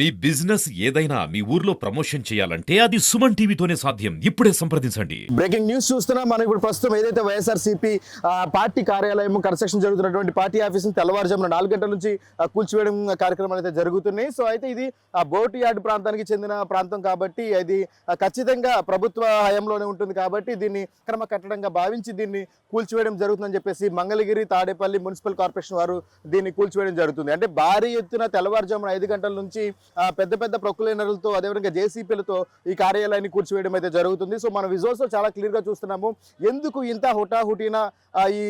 మీ business ఏదైనా మీ ఊర్లో promotion చేయాలంటే అది సుమన్ టీవీతోనే సాధ్యం. ఇప్పుడే సంప్రదించండి. బ్రేకింగ్ న్యూస్ చూస్తున్నాం మనం ఇప్పుడు ప్రస్తుతం ఏదైతే వైఎస్ఆర్సీపీ పార్టీ కార్యాలయం కన్స్ట్రక్షన్ జరుగుతున్నటువంటి పార్టీ ఆఫీస్ తెల్లవారుజామున నాలుగు గంటల నుంచి కూల్చివేయడం కార్యక్రమాలు అయితే జరుగుతున్నాయి. సో అయితే ఇది ఆ బోటు యార్డ్ ప్రాంతానికి చెందిన ప్రాంతం కాబట్టి అది ఖచ్చితంగా ప్రభుత్వ హయాంలోనే ఉంటుంది కాబట్టి దీన్ని క్రమ కట్టడంగా భావించి దీన్ని కూల్చివేయడం జరుగుతుందని చెప్పేసి మంగళగిరి తాడేపల్లి మున్సిపల్ కార్పొరేషన్ వారు దీన్ని కూల్చివేయడం జరుగుతుంది. అంటే భారీ ఎత్తున తెల్లవారుజామున ఐదు గంటల నుంచి పెద్ద పెద్ద ప్రొక్లైనర్లతో అదేవిధంగా జేసీపీలతో ఈ కార్యాలయాన్ని కూర్చివేయడం అయితే జరుగుతుంది. సో మన విజువల్స్లో చాలా క్లియర్గా చూస్తున్నాము. ఎందుకు ఇంత హుటాహుటిన ఈ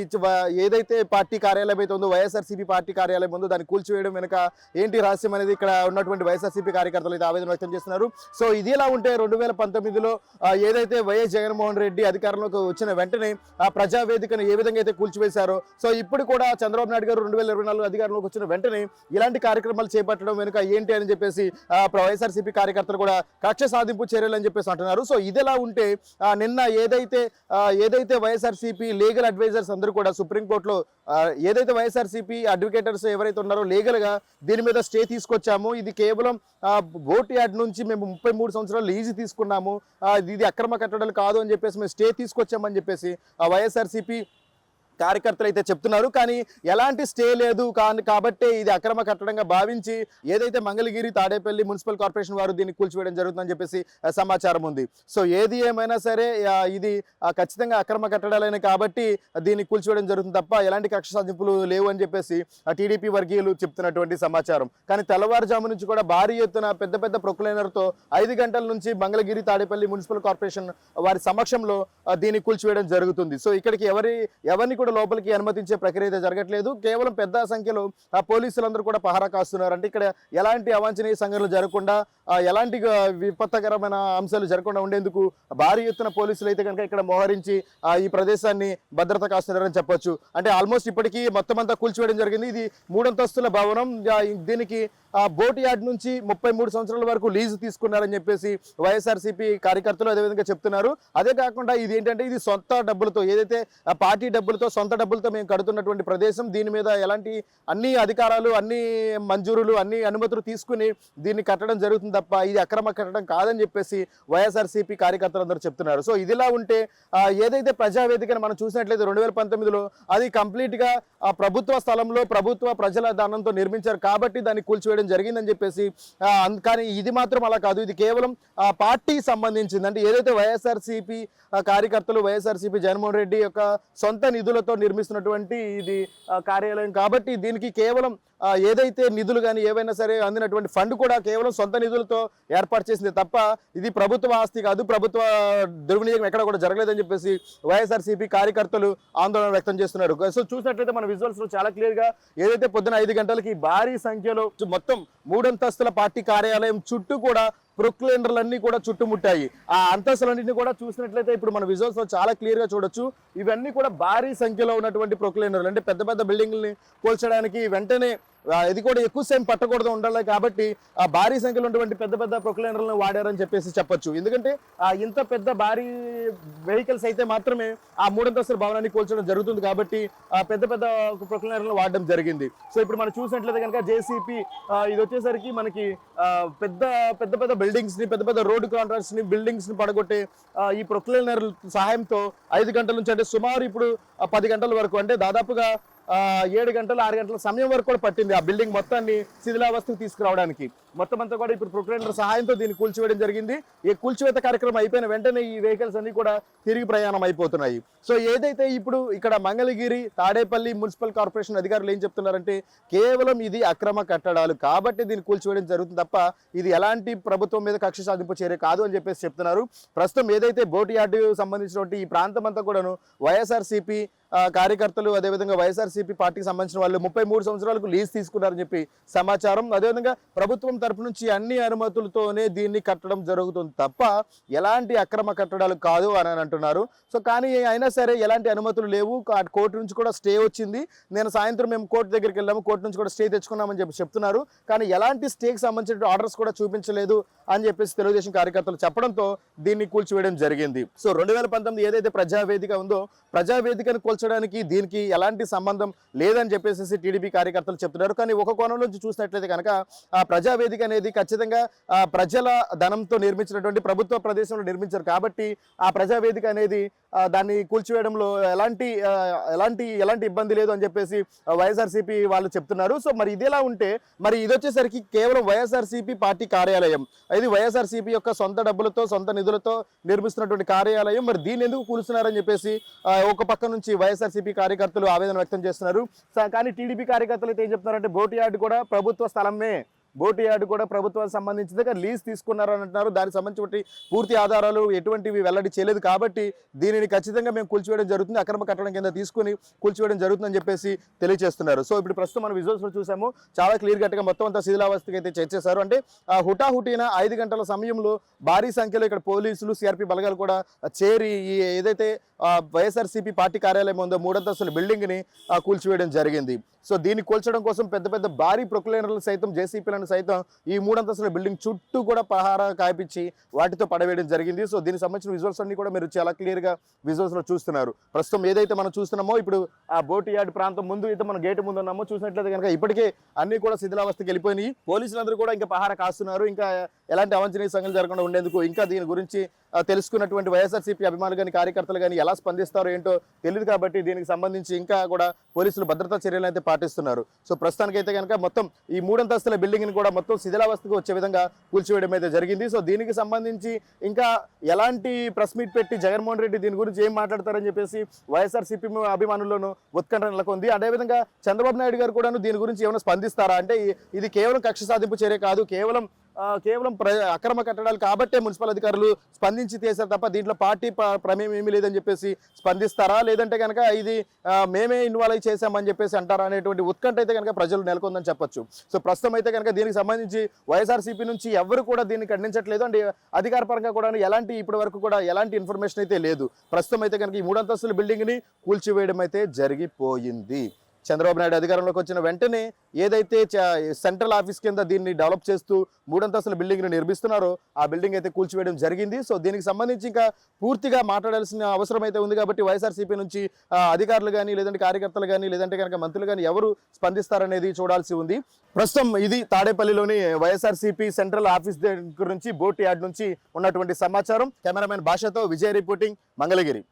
ఏదైతే పార్టీ కార్యాలయం అయితే ఉందో వైఎస్ఆర్సీపీ పార్టీ కార్యాలయం ఉందో దాన్ని కూల్చివేయడం వెనుక ఏంటి రహస్యం అనేది ఇక్కడ ఉన్నటువంటి వైఎస్ఆర్సీపీ కార్యకర్తలు అయితే ఆవేదన వ్యక్తం చేస్తున్నారు. సో ఇది ఎలా ఉంటే రెండు వేల పంతొమ్మిదిలో ఏదైతే వైఎస్ జగన్మోహన్ రెడ్డి అధికారంలోకి వచ్చిన వెంటనే ఆ ప్రజావేదికను ఏ విధంగా అయితే కూల్చివేశారో సో ఇప్పుడు కూడా చంద్రబాబు నాయుడు గారు రెండు వేల ఇరవై నాలుగు అధికారంలోకి వచ్చిన వెంటనే ఇలాంటి కార్యక్రమాలు చేపట్టడం వెనుక ఏంటి అని చెప్పి చెప్పేసి వైఎస్ఆర్సీపీ కార్యకర్తలు కూడా కక్ష సాధింపు చర్యలు అని చెప్పేసి అంటున్నారు. సో ఇదిలా ఉంటే నిన్న ఏదైతే ఏదైతే వైఎస్ఆర్సీపీ లీగల్ అడ్వైజర్స్ అందరూ కూడా సుప్రీంకోర్టులో ఏదైతే వైఎస్ఆర్సీపీ అడ్వకేటర్స్ ఎవరైతే ఉన్నారో లీగల్గా దీని మీద స్టే తీసుకొచ్చాము. ఇది కేవలం బోట్ యార్డ్ నుంచి మేము ముప్పై మూడు సంవత్సరాలు లీజు తీసుకున్నాము. ఇది అక్రమ కట్టడాలు కాదు అని చెప్పేసి మేము స్టే తీసుకొచ్చామని చెప్పేసి వైఎస్ఆర్సీపీ కార్యకర్తలు అయితే చెప్తున్నారు. కానీ ఎలాంటి స్టే లేదు. కానీ ఇది అక్రమ కట్టడంగా భావించి ఏదైతే మంగళగిరి తాడేపల్లి మున్సిపల్ కార్పొరేషన్ వారు దీన్ని కూల్చివేయడం జరుగుతుందని చెప్పేసి సమాచారం ఉంది. సో ఏది ఏమైనా సరే ఇది ఖచ్చితంగా అక్రమ కట్టడాలైన కాబట్టి దీన్ని కూల్చివేయడం జరుగుతుంది తప్ప ఎలాంటి కక్ష సాధింపులు లేవు అని చెప్పేసి టీడీపీ వర్గీయులు చెప్తున్నటువంటి సమాచారం. కానీ తెల్లవారుజాము నుంచి కూడా భారీ ఎత్తున పెద్ద పెద్ద ప్రొక్లైనర్తో ఐదు గంటల నుంచి మంగళగిరి తాడేపల్లి మున్సిపల్ కార్పొరేషన్ వారి సమక్షంలో దీన్ని కూల్చివేయడం జరుగుతుంది. సో ఇక్కడికి ఎవరి ఎవరిని కూడా లోపలికి అనుమతించే ప్రక్రియ అయితే జరగట్లేదు. కేవలం పెద్ద సంఖ్యలో ఆ పోలీసులందరూ కూడా పహారా కాస్తున్నారు అంటే ఇక్కడ ఎలాంటి అవాంఛనీయ సంఘటనలు జరగకుండా ఎలాంటి విపత్తకరమైన అంశాలు జరగకుండా ఉండేందుకు భారీ ఎత్తున పోలీసులు అయితే కనుక ఇక్కడ మోహరించి ఈ ప్రదేశాన్ని భద్రత కాస్తున్నారని చెప్పొచ్చు. అంటే ఆల్మోస్ట్ ఇప్పటికీ మొత్తం అంతా కూల్చివేయడం జరిగింది. ఇది మూడంతస్తుల భవనం. దీనికి బోట్ యార్డ్ నుంచి ముప్పై మూడు సంవత్సరాల వరకు లీజు తీసుకున్నారని చెప్పేసి వైఎస్ఆర్సీపీ కార్యకర్తలు అదేవిధంగా చెప్తున్నారు. అదే కాకుండా ఇది ఏంటంటే ఇది సొంత డబ్బులతో ఏదైతే పార్టీ డబ్బులతో సొంత డబ్బులతో మేము కడుతున్నటువంటి ప్రదేశం దీని మీద ఎలాంటి అన్ని అధికారాలు అన్ని మంజూరులు అన్ని అనుమతులు తీసుకుని దీన్ని కట్టడం జరుగుతుంది తప్ప ఇది అక్రమ కట్టడం కాదని చెప్పేసి వైఎస్ఆర్సీపీ కార్యకర్తలు అందరూ చెప్తున్నారు. సో ఇదిలా ఉంటే ఏదైతే ప్రజావేదికను మనం చూసినట్లయితే రెండు వేల పంతొమ్మిదిలో అది కంప్లీట్గా ప్రభుత్వ స్థలంలో ప్రభుత్వ ప్రజల దానంతో నిర్మించారు కాబట్టి దాన్ని కూల్చివేయడం జరిగిందని చెప్పేసి కానీ ఇది మాత్రం అలా కాదు. ఇది కేవలం పార్టీ సంబంధించింది. అంటే ఏదైతే వైఎస్ఆర్సీపీ కార్యకర్తలు వైఎస్ఆర్సీపీ జగన్మోహన్ రెడ్డి యొక్క సొంత నిధులతో నిర్మిస్తున్నటువంటి ఇది కార్యాలయం కాబట్టి దీనికి కేవలం ఏదైతే నిధులు కానీ ఏవైనా సరే అందినటువంటి ఫండ్ కూడా కేవలం సొంత నిధులతో ఏర్పాటు చేసింది తప్ప ఇది ప్రభుత్వ ఆస్తి కాదు ప్రభుత్వ దుర్వినియోగం ఎక్కడ కూడా జరగలేదని చెప్పేసి వైఎస్ఆర్సీపీ కార్యకర్తలు ఆందోళన వ్యక్తం చేస్తున్నారు. సో చూసినట్లయితే మన విజువల్స్లో చాలా క్లియర్గా ఏదైతే పొద్దున ఐదు గంటలకి భారీ సంఖ్యలో మొత్తం మూడంతస్తుల పార్టీ కార్యాలయం చుట్టూ కూడా ప్రొక్లైనర్లన్నీ కూడా చుట్టుముట్టాయి. ఆ అంతస్తులన్నింటినీ కూడా చూసినట్లయితే ఇప్పుడు మన విజువల్స్లో చాలా క్లియర్గా చూడొచ్చు. ఇవన్నీ కూడా భారీ సంఖ్యలో ఉన్నటువంటి ప్రొక్లైనర్లు. అంటే పెద్ద పెద్ద బిల్డింగ్ని పోల్చడానికి వెంటనే ఇది కూడా ఎక్కువ సేపు పట్టకూడదు ఉండాలి కాబట్టి ఆ భారీ సంఖ్యలో ఉన్నటువంటి పెద్ద పెద్ద ప్రొక్లైనర్లను వాడారని చెప్పేసి చెప్పొచ్చు. ఎందుకంటే ఆ ఇంత పెద్ద భారీ వెహికల్స్ అయితే మాత్రమే ఆ మూడంతస్తుల భవనాన్ని కూల్చడం జరుగుతుంది కాబట్టి ఆ పెద్ద పెద్ద ప్రొక్లైనర్లను వాడడం జరిగింది. సో ఇప్పుడు మనం చూసినట్లయితే కనుక జేసీపీ ఇది వచ్చేసరికి మనకి పెద్ద పెద్ద పెద్ద బిల్డింగ్స్ని పెద్ద పెద్ద రోడ్డు కాంట్రాక్ట్స్ని బిల్డింగ్స్ని పడగొట్టే ఈ ప్రొక్లైనర్ సహాయంతో ఐదు గంటల నుంచి అంటే సుమారు ఇప్పుడు పది గంటల వరకు అంటే దాదాపుగా ఏడు గంటలు ఆరు గంటల సమయం వరకు కూడా పట్టింది ఆ బిల్డింగ్ మొత్తాన్ని శిథిలావస్థకు తీసుకురావడానికి. మొత్తం అంతా కూడా ఇప్పుడు ప్రొక్లైనర్ సహాయంతో దీన్ని కూల్చివేయడం జరిగింది. ఈ కూల్చివేత కార్యక్రమం అయిపోయిన వెంటనే ఈ వెహికల్స్ అన్ని కూడా తిరిగి ప్రయాణం అయిపోతున్నాయి. సో ఏదైతే ఇప్పుడు ఇక్కడ మంగళగిరి తాడేపల్లి మున్సిపల్ కార్పొరేషన్ అధికారులు ఏం చెప్తున్నారంటే కేవలం ఇది అక్రమ కట్టడాలు కాబట్టి దీన్ని కూల్చివేయడం జరుగుతుంది తప్ప ఇది ఎలాంటి ప్రభుత్వం మీద కక్ష సాధింపు చేరే కాదు అని చెప్పేసి చెప్తున్నారు. ప్రస్తుతం ఏదైతే బోట్ యార్డు సంబంధించినటువంటి ఈ ప్రాంతం అంతా కూడాను వైఎస్ఆర్సీపీ కార్యకర్తలు అదేవిధంగా వైఎస్ఆర్సీపీ పార్టీకి సంబంధించిన వాళ్ళు ముప్పై మూడు సంవత్సరాలకు లీజ్ తీసుకున్నారని చెప్పి సమాచారం. అదేవిధంగా ప్రభుత్వం తరపు నుంచి అన్ని అనుమతులతోనే దీన్ని కట్టడం జరుగుతుంది తప్ప ఎలాంటి అక్రమ కట్టడాలు కాదు అని అంటున్నారు. సో కానీ అయినా సరే ఎలాంటి అనుమతులు లేవు. కోర్టు నుంచి కూడా స్టే వచ్చింది. నేను సాయంత్రం మేము కోర్టు దగ్గరికి వెళ్ళాము. కోర్టు నుంచి కూడా స్టే తెచ్చుకున్నామని చెప్పి చెప్తున్నారు. కానీ ఎలాంటి స్టేకి సంబంధించిన ఆర్డర్స్ కూడా చూపించలేదు అని చెప్పేసి తెలుగుదేశం కార్యకర్తలు చెప్పడంతో దీన్ని కూల్చివేయడం జరిగింది. సో రెండు వేల పంతొమ్మిది ఏదైతే ప్రజావేదిక ఉందో ప్రజావేదికను కూల్చ కూల్చడానికి దీనికి ఎలాంటి సంబంధం లేదని చెప్పేసి టీడీపీ కార్యకర్తలు చెప్తున్నారు. కానీ ఒక కోణం నుంచి చూసినట్లయితే కనుక ఆ ప్రజావేదిక అనేది ఖచ్చితంగా ప్రజల ధనంతో నిర్మించినటువంటి ప్రభుత్వ ప్రదేశంలో నిర్మించారు. కాబట్టి ఆ ప్రజావేదిక అనేది దాన్ని కూల్చివేయడంలో ఎలాంటి ఎలాంటి ఎలాంటి ఇబ్బంది లేదు అని చెప్పేసి వైఎస్ఆర్సీపీ వాళ్ళు చెప్తున్నారు. సో మరి ఇదిలా ఉంటే మరి ఇది వచ్చేసరికి కేవలం వైఎస్ఆర్సీపీ పార్టీ కార్యాలయం. ఇది వైఎస్ఆర్సీపీ యొక్క సొంత డబ్బులతో సొంత నిధులతో నిర్మిస్తున్నటువంటి కార్యాలయం. మరి దీన్ని ఎందుకు కూలుస్తున్నారని చెప్పేసి ఒక పక్క నుంచి వైఎస్ఆర్సీపీ కార్యకర్తలు ఆవేదన వ్యక్తం చేస్తున్నారు. కానీ టీడీపీ కార్యకర్తలు అయితే ఏం చెప్తున్నారంటే బోటి యార్డ్ కూడా ప్రభుత్వ స్థలమే. బోటి యార్డ్ కూడా ప్రభుత్వానికి సంబంధించిందిగా లీజ్ తీసుకున్నారు అని అంటున్నారు దానికి సంబంధించి పూర్తి ఆధారాలు ఎటువంటివి వెల్లడి చేయలేదు కాబట్టి దీనిని ఖచ్చితంగా మేము కూల్చివేయడం జరుగుతుంది. అక్రమ కట్టడం కింద తీసుకుని కూల్చివేయడం జరుగుతుందని చెప్పేసి తెలియజేస్తున్నారు. సో ఇప్పుడు ప్రస్తుతం మనం విజువల్స్లో చూసాము. చాలా క్లియర్ కట్గా మొత్తం అంతా శిథిలావస్థకి అయితే చేసేశారు అంటే ఆ హుటాహుటిన ఐదు గంటల సమయంలో భారీ సంఖ్యలో ఇక్కడ పోలీసులు సిఆర్పి బలగాలు కూడా చేరి ఈ ఏదైతే వైఎస్ఆర్సీపీ పార్టీ కార్యాలయం ఉందో మూడంతస్తుల బిల్డింగ్ని కూల్చివేయడం జరిగింది. సో దీన్ని కూల్చడం కోసం పెద్ద పెద్ద భారీ ప్రొక్లైనర్లు సైతం జేసీపీలను సైతం ఈ మూడంతస్తుల బిల్డింగ్ చుట్టూ కూడా పహారా కాపించి వాటితో పడవేయడం జరిగింది. సో దీనికి సంబంధించిన విజువల్స్ అన్ని కూడా మీరు చాలా క్లియర్గా విజువల్స్లో చూస్తున్నారు. ప్రస్తుతం ఏదైతే మనం చూస్తున్నామో ఇప్పుడు ఆ బోటి యార్డ్ ప్రాంతం ముందు అయితే మనం గేటు ముందు ఉన్నామో చూసినట్లయితే కనుక ఇప్పటికే అన్ని కూడా శిథిలావస్థకి వెళ్ళిపోయినాయి. పోలీసులందరూ కూడా ఇంకా పహారా కాస్తున్నారు. ఇంకా ఎలాంటి అవంచనీయ సంఘటనలు జరగకుండా ఉండేందుకు ఇంకా దీని గురించి తెలుసుకున్నటువంటి వైఎస్ఆర్సీపీ అభిమానులు కానీ కార్యకర్తలు కానీ ఎలా స్పందిస్తారో ఏంటో తెలియదు కాబట్టి దీనికి సంబంధించి ఇంకా కూడా పోలీసులు భద్రతా చర్యలు అయితే పాటిస్తున్నారు. సో ప్రస్తుతానికైతే కనుక మొత్తం ఈ మూడంతస్తుల బిల్డింగ్ని కూడా మొత్తం శిథిలావస్థకు వచ్చే విధంగా కూల్చివేయడం అయితే జరిగింది. సో దీనికి సంబంధించి ఇంకా ఎలాంటి ప్రెస్ మీట్ పెట్టి జగన్మోహన్ రెడ్డి దీని గురించి ఏం మాట్లాడతారని చెప్పేసి వైఎస్ఆర్సీపీ అభిమానుల్లోనూ ఉత్కంఠ నెలకొంది. అదేవిధంగా చంద్రబాబు నాయుడు గారు కూడాను దీని గురించి ఏమైనా స్పందిస్తారా? అంటే ఇది కేవలం కక్ష సాధింపు చర్య కాదు కేవలం కేవలం అక్రమ కట్టడాలు కాబట్టే మున్సిపల్ అధికారులు స్పందించి చేశారు తప్ప దీంట్లో పార్టీ ప- ప్రమేయం ఏమీ లేదని చెప్పేసి స్పందిస్తారా? లేదంటే కనుక ఇది మేమే ఇన్వాల్వ్ చేశామని చెప్పేసి అంటారా అనేటువంటి ఉత్కంఠ అయితే కనుక ప్రజలు నెలకొందని చెప్పొచ్చు. సో ప్రస్తుతం అయితే కనుక దీనికి సంబంధించి వైఎస్ఆర్సీపీ నుంచి ఎవరు కూడా దీన్ని ఖండించట్లేదు. అండ్ అధికారపరంగా కూడా ఎలాంటి ఇప్పటి వరకు కూడా ఎలాంటి ఇన్ఫర్మేషన్ అయితే లేదు. ప్రస్తుతం అయితే కనుక ఈ మూడంతస్తుల బిల్డింగ్ని కూల్చివేయడం అయితే జరిగిపోయింది. చంద్రబాబు నాయుడు అధికారంలోకి వచ్చిన వెంటనే ఏదైతే సెంట్రల్ ఆఫీస్ కింద దీన్ని డెవలప్ చేస్తూ మూడంతస్తుల బిల్డింగ్ని నిర్మిస్తున్నారో ఆ బిల్డింగ్ అయితే కూల్చివేయడం జరిగింది. సో దీనికి సంబంధించి ఇంకా పూర్తిగా మాట్లాడాల్సిన అవసరం అయితే ఉంది కాబట్టి వైఎస్ఆర్సీపీ నుంచి అధికారులు కానీ లేదంటే కార్యకర్తలు కానీ లేదంటే కనుక మంత్రులు కానీ ఎవరు స్పందిస్తారనేది చూడాల్సి ఉంది. ప్రస్తుతం ఇది తాడేపల్లిలోని వైఎస్ఆర్సీపీ సెంట్రల్ ఆఫీస్ దగ్గర నుంచి బోట్ యార్డ్ నుంచి ఉన్నటువంటి సమాచారం. కెమెరామెన్ భాషతో విజయ్ రిపోర్టింగ్ మంగళగిరి.